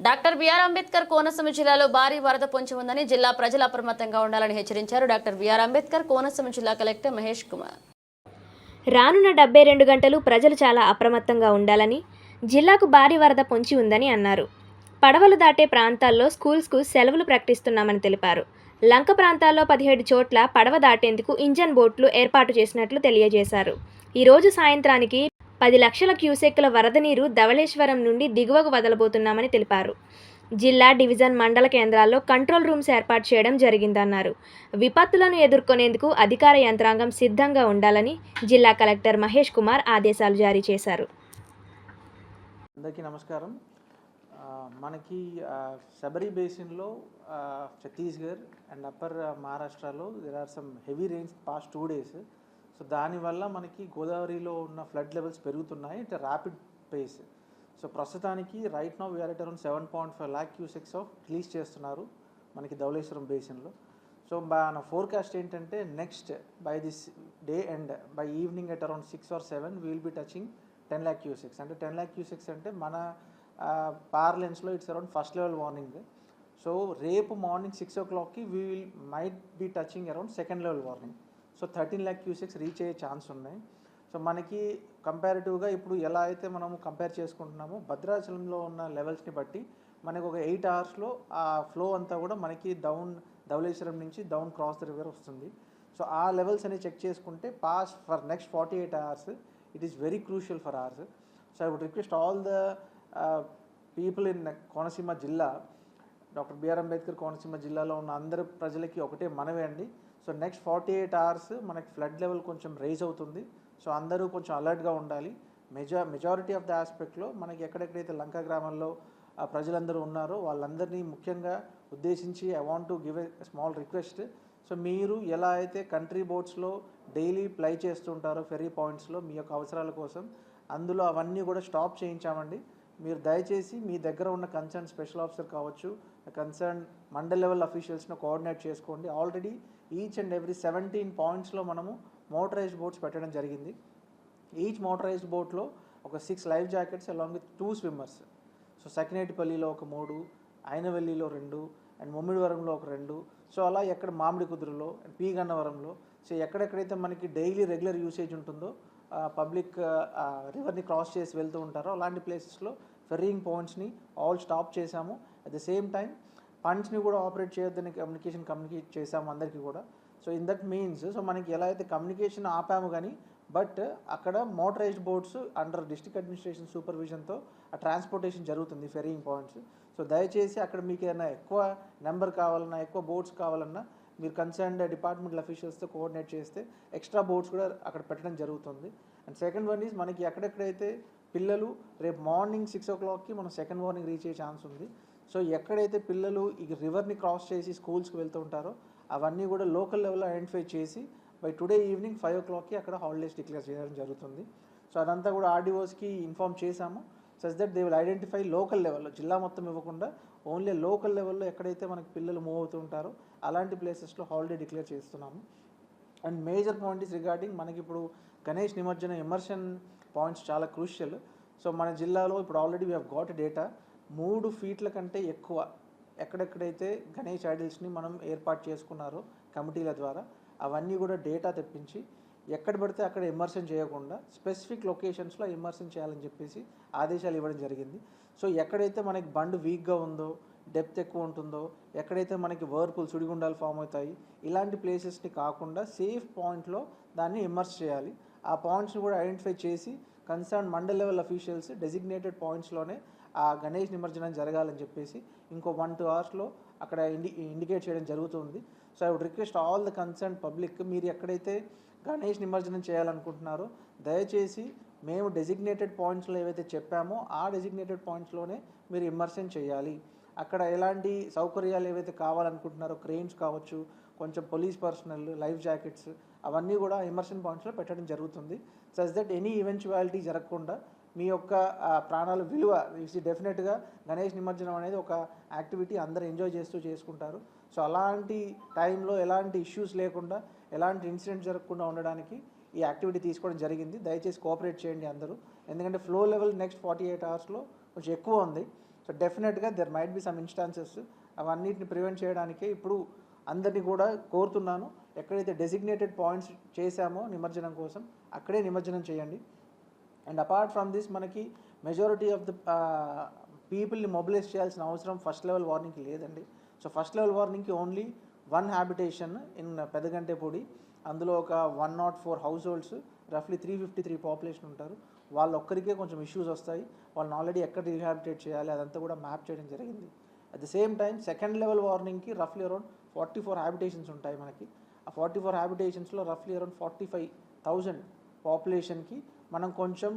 Doctor BR Ambedkar Konaseema జిల్లాలో భారీ వరద పొంచి ఉందని జిల్లా ప్రజలు అప్రమత్తంగా ఉండాలని హెచ్చరించారు డాక్టర్ బిఆర్ అంబేద్కర్ కోనసీమ జిల్లా కలెక్టర్ మహేష్ కుమార్. రానున్న డెబ్బై రెండు గంటలు ప్రజలు చాలా అప్రమత్తంగా ఉండాలని జిల్లాకు భారీ వరద పొంచి ఉందని అన్నారు. పడవలు దాటే ప్రాంతాల్లో స్కూల్స్కు సెలవులు ప్రకటిస్తున్నామని తెలిపారు. లంక ప్రాంతాల్లో పదిహేడు చోట్ల పడవ దాటేందుకు ఇంజన్ బోట్లు ఏర్పాటు చేసినట్లు తెలియజేశారు. ఈరోజు సాయంత్రానికి పది లక్షల క్యూసెక్కుల వరద నీరు ధవళేశ్వరం నుండి దిగువకు వదలబోతున్నామని తెలిపారు. జిల్లా డివిజన్ మండల కేంద్రాల్లో కంట్రోల్ రూమ్స్ ఏర్పాటు చేయడం జరిగిందన్నారు. విపత్తులను ఎదుర్కొనేందుకు అధికార యంత్రాంగం సిద్ధంగా ఉండాలని జిల్లా కలెక్టర్ మహేష్ కుమార్ ఆదేశాలు జారీ చేశారు. అందరికీ నమస్కారం. మనకి శబరి బేసిన్లో ఛత్తీస్గఢ్ అండ్ అప్పర్ మహారాష్ట్రలో there are some heavy rains past two days so దానివల్ల మనకి గోదావరిలో ఉన్న ఫ్లడ్ లెవెల్స్ పెరుగుతున్నాయి ఇట్ ర్యాపిడ్ పేస్. సో ప్రస్తుతానికి right now we're at around seven point five lakh cusecs of release చేస్తున్నారు మనకి ధవళేశ్వరం బేసిన్లో సో మన ఫోర్కాస్ట్ ఏంటంటే next by this day end by evening at around six or seven will be touching ten lakh cusecs అంటే ten lakh cusecs అంటే మన పార్లెన్స్లో it's around first level warning so రేపు morning six ఓ క్లాక్కి we will might be touching around second level warning so thirteen lakh cusecs reach అయ్యే chance ఉన్నాయి. So మనకి కంపారిటివ్గా ఇప్పుడు ఎలా అయితే మనము కంపేర్ చేసుకుంటున్నామో భద్రాచలంలో ఉన్న లెవెల్స్ని బట్టి మనకు ఒక ఎయిట్ అవర్స్లో ఆ ఫ్లో అంతా కూడా మనకి డౌన్ ధవళేశ్వరం నుంచి డౌన్ క్రాస్ ద రివర్ వస్తుంది. సో ఆ లెవెల్స్ అనేవి చెక్ చేసుకుంటే pass for next forty eight hours it is very crucial for hours. So I would request all the people in Konaseema జిల్లా డాక్టర్ బిఆర్ అంబేద్కర్ కోనసీమ జిల్లాలో ఉన్న అందరు ప్రజలకి ఒకటే మనవే అండి. So next forty eight hours మనకి ఫ్లడ్ లెవెల్ కొంచెం రైజ్ అవుతుంది. సో అందరూ కొంచెం అలర్ట్గా ఉండాలి. మెజా మెజారిటీ ఆఫ్ ద ఆస్పెక్ట్లో మనకి ఎక్కడెక్కడైతే లంక గ్రామంలో ప్రజలందరూ ఉన్నారో వాళ్ళందరినీ ముఖ్యంగా ఉద్దేశించి I want to give a small request. So మీరు ఎలా అయితే కంట్రీ బోట్స్లో డైలీ ప్లై చేస్తుంటారో ఫెరీ పాయింట్స్లో మీ యొక్క అవసరాల కోసం అందులో అవన్నీ కూడా స్టాప్ చేయించామండి. మీరు దయచేసి మీ దగ్గర ఉన్న కన్సర్న్ స్పెషల్ ఆఫీసర్ కావచ్చు కన్సర్న్ మండల్ లెవెల్ అఫీషియల్స్ను కోఆర్డినేట్ చేసుకోండి. Already each and every seventeen పాయింట్స్లో మనము మోటరైజ్డ్ బోట్స్ పెట్టడం జరిగింది. ఈచ్ మోటరైజ్డ్ బోట్లో ఒక six life jackets along with two swimmers so సకినేటిపల్లిలో ఒక మూడు అయినవెల్లిలో రెండు అండ్ ముమ్మిడివరంలో ఒక రెండు. సో అలా ఎక్కడ మామిడి కుదురులో అండ్ పీ గన్నవరంలో సో ఎక్కడెక్కడైతే మనకి డైలీ రెగ్యులర్ యూసేజ్ ఉంటుందో పబ్లిక్ రివర్ని క్రాస్ చేసి వెళ్తూ ఉంటారో అలాంటి ప్లేసెస్లో ఫెర్రింగ్ పాయింట్స్ని ఆల్ స్టాప్ చేశాము. అట్ ద సేమ్ టైం ఫండ్స్ని కూడా ఆపరేట్ చేయొద్దని కమ్యూనికేషన్ కమ్యూనికేట్ చేసాము అందరికీ కూడా. So in that means so మనకి ఎలా అయితే కమ్యూనికేషన్ ఆపాము కానీ బట్ అక్కడ motorised boats under district administration సూపర్విజన్తో ఆ ట్రాన్స్పోర్టేషన్ జరుగుతుంది ఫెరీయింగ్ పాయింట్స్. సో దయచేసి అక్కడ మీకు ఏదైనా ఎక్కువ నెంబర్ కావాలన్నా ఎక్కువ బోట్స్ కావాలన్నా మీరు కన్సర్న్డ్ డిపార్ట్మెంటల్ అఫీషియల్స్తో కోఆర్డినేట్ చేస్తే ఎక్స్ట్రా బోట్స్ కూడా అక్కడ పెట్టడం జరుగుతుంది. అండ్ సెకండ్ వన్ ఈజ్ మనకి ఎక్కడెక్కడైతే పిల్లలు రేపు మార్నింగ్ సిక్స్ ఓ క్లాక్కి మనం సెకండ్ మార్నింగ్ రీచ్ అయ్యే ఛాన్స్ ఉంది సో ఎక్కడైతే పిల్లలు ఈ రివర్ని క్రాస్ చేసి స్కూల్స్కి వెళ్తూ ఉంటారో అవన్నీ కూడా లోకల్ లెవెల్లో ఐడెంటిఫై చేసి బై టుడే ఈవినింగ్ ఫైవ్ ఓ క్లాక్కి అక్కడ హాలిడేస్ డిక్లేర్ చేయడం జరుగుతుంది. సో అదంతా కూడా ఆర్డీఓస్కి ఇన్ఫామ్ చేశాము. Such that they will identify local లెవెల్లో జిల్లా మొత్తం ఇవ్వకుండా ఓన్లీ లోకల్ లెవెల్లో ఎక్కడైతే మనకి పిల్లలు మూవ్ అవుతూ ఉంటారో అలాంటి ప్లేసెస్లో హాలిడే డిక్లేర్ చేస్తున్నాము. And major point is regarding మనకి ఇప్పుడు గణేష్ నిమజ్జన ఎమర్షన్ పాయింట్స్ చాలా క్రూషియల్ సో మన జిల్లాలో ఇప్పుడు already we have got data మూడు ఫీట్ల కంటే ఎక్కువ ఎక్కడెక్కడైతే గణేష్ ఐడల్స్ని మనం ఏర్పాటు చేసుకున్నారో కమిటీల ద్వారా అవన్నీ కూడా డేటా తెప్పించి ఎక్కడ పడితే అక్కడ ఇమర్షన్ చేయకుండా స్పెసిఫిక్ లొకేషన్స్లో ఇమర్షన్ చేయాలని చెప్పేసి ఆదేశాలు ఇవ్వడం జరిగింది. సో ఎక్కడైతే మనకి బండ్ వీక్గా ఉందో డెప్త్ ఎక్కువ ఉంటుందో ఎక్కడైతే మనకి వర్పుల్ సుడిగుండాలు ఫామ్ అవుతాయి ఇలాంటి ప్లేసెస్ని కాకుండా సేఫ్ పాయింట్లో దాన్ని ఇమర్స్ చేయాలి. ఆ పాయింట్స్ని కూడా ఐడెంటిఫై చేసి concern mandal level officials designated పాయింట్స్లోనే ఆ గణేష్ నిమజ్జనం జరగాలని చెప్పేసి ఇంకో వన్ టూ అవర్స్లో అక్కడ ఇండి ఇండికేట్ చేయడం జరుగుతుంది. So I would request all the concern public మీరు ఎక్కడైతే గణేష్ నిమజ్జనం చేయాలనుకుంటున్నారో దయచేసి మేము డెసిగ్నేటెడ్ పాయింట్స్లో ఏవైతే చెప్పామో ఆ డెసిగ్నేటెడ్ పాయింట్స్లోనే మీరు ఇమ్మర్షన్ చేయాలి. అక్కడ ఎలాంటి సౌకర్యాలు ఏవైతే కావాలనుకుంటున్నారో క్రెయిన్స్ కావచ్చు కొంచెం పోలీస్ పర్సనల్ లైఫ్ జాకెట్స్ అవన్నీ కూడా ఇమర్షన్ పాయింట్స్లో పెట్టడం జరుగుతుంది. సస్ దట్ ఎనీ ఈవెంచువాలిటీ జరగకుండా మీ యొక్క ప్రాణాల విలువ ఇది డెఫినెట్గా గణేష్ నిమజ్జనం అనేది ఒక యాక్టివిటీ అందరూ ఎంజాయ్ చేస్తూ చేసుకుంటారు. సో అలాంటి టైంలో ఎలాంటి ఇష్యూస్ లేకుండా ఎలాంటి ఇన్సిడెంట్ జరగకుండా ఉండడానికి ఈ యాక్టివిటీ తీసుకోవడం జరిగింది. దయచేసి కోఆపరేట్ చేయండి అందరూ. ఎందుకంటే flow level next forty eight అవర్స్లో కొంచెం ఎక్కువ ఉంది. సో డెఫినెట్గా there might be some instances. అవన్నిటిని ప్రివెంట్ చేయడానికే ఇప్పుడు అందరినీ కూడా కోరుతున్నాను. ఎక్కడైతే డెసిగ్నేటెడ్ పాయింట్స్ చేశామో నిమజ్జనం కోసం అక్కడే నిమజ్జనం చేయండి. అండ్ అపార్ట్ ఫ్రమ్ దిస్ మనకి మెజారిటీ ఆఫ్ ద పీపుల్ని మొబిలైజ్ చేయాల్సిన అవసరం ఫస్ట్ లెవెల్ వార్నింగ్కి లేదండి. So first level వార్నింగ్కి only one habitation in Pedagantepudi. అందులో ఒక one nought four households రఫ్లీ త్రీ ఫిఫ్టీ త్రీ పాపులేషన్ ఉంటారు. వాళ్ళు ఒక్కరికే కొంచెం ఇష్యూస్ వస్తాయి. వాళ్ళని ఆల్రెడీ ఎక్కడ రీహాబిటేట్ చేయాలి అదంతా కూడా మ్యాప్ చేయడం జరిగింది. At the same time second level వార్నింగ్కి రఫ్లీ అరౌండ్ ఫార్టీ ఫోర్ హ్యాబిటేషన్స్ ఉంటాయి మనకి. ఆ ఫార్టీ ఫోర్ హ్యాబిటేషన్స్లో రఫ్లీ అరౌండ్ ఫార్టీ ఫైవ్ థౌజండ్ పాపులేషన్కి మనం కొంచెం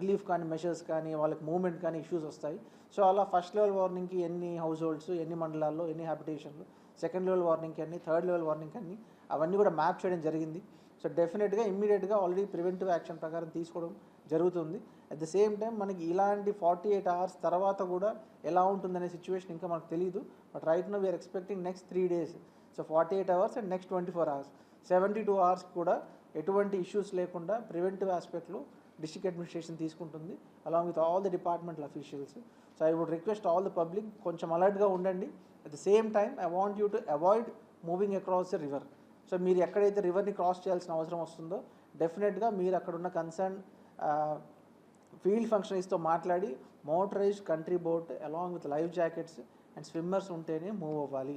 రిలీఫ్ కానీ మెషర్స్ కానీ వాళ్ళకి మూమెంట్ కానీ ఇష్యూస్ వస్తాయి. సో అలా ఫస్ట్ లెవెల్ వార్నింగ్కి ఎన్ని హౌస్ హోల్డ్స్ ఎన్ని మండలాల్లో ఎన్ని హ్యాబిటేషన్లు సెకండ్ లెవెల్ వార్నింగ్కి అన్ని థర్డ్ లెవెల్ వార్నింగ్కి అన్ని అవన్నీ కూడా మ్యాప్ చేయడం జరిగింది. సో డెఫినెట్గా ఇమ్మీడియట్గా ఆల్రెడీ ప్రివెంటివ్ యాక్షన్ ప్రకారం తీసుకోవడం జరుగుతుంది. అట్ ద సేమ్ టైం మనకి ఇలాంటి ఫార్టీ ఎయిట్ అవర్స్ తర్వాత కూడా ఎలా ఉంటుందనే సిచ్యువేషన్ ఇంకా మనకు తెలియదు but right now we're expecting next three days so forty eight hours and next twenty four hours seventy two hours కూడా ఎటువంటి ఇష్యూస్ లేకుండా ప్రివెంటివ్ ఆస్పెక్ట్లో డిస్ట్రిక్ట్ అడ్మినిస్ట్రేషన్ తీసుకుంటుంది along with all the departmental officials so I would request all the public కొంచెం అలర్ట్గా ఉండండి. At the same time I want you to avoid moving across the river so మీరు ఎక్కడైతే రివర్ని cross చేయాల్సిన అవసరం వస్తుందో డెఫినెట్గా మీరు అక్కడ ఉన్న కన్సర్న్ ఫీల్డ్ ఫంక్షనరీస్తో మాట్లాడి motorise country boat along with life jackets and swimmers ఉంటేనే మూవ్ అవ్వాలి.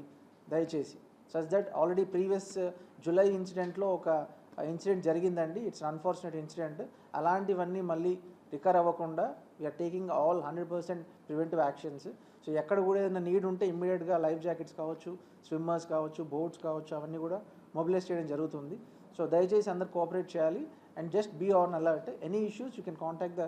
దయచేసి. Such that already previous July ఇన్సిడెంట్లో ఒక ఇన్సిడెంట్ జరిగిందండి. It's unfortunate incident. అలాంటివన్నీ మళ్ళీ రికర్ అవ్వకుండా we're taking all hundred percent preventive actions so ఎక్కడ కూడా ఏదైనా నీడ్ ఉంటే ఇమ్మీడియట్గా లైఫ్ జాకెట్స్ కావచ్చు స్విమ్మర్స్ కావచ్చు బోట్స్ కావచ్చు అవన్నీ కూడా మొబిలైజ్ చేయడం జరుగుతుంది. సో దయచేసి అందరు కోఆపరేట్ చేయాలి. And just be on alert any issues you can contact the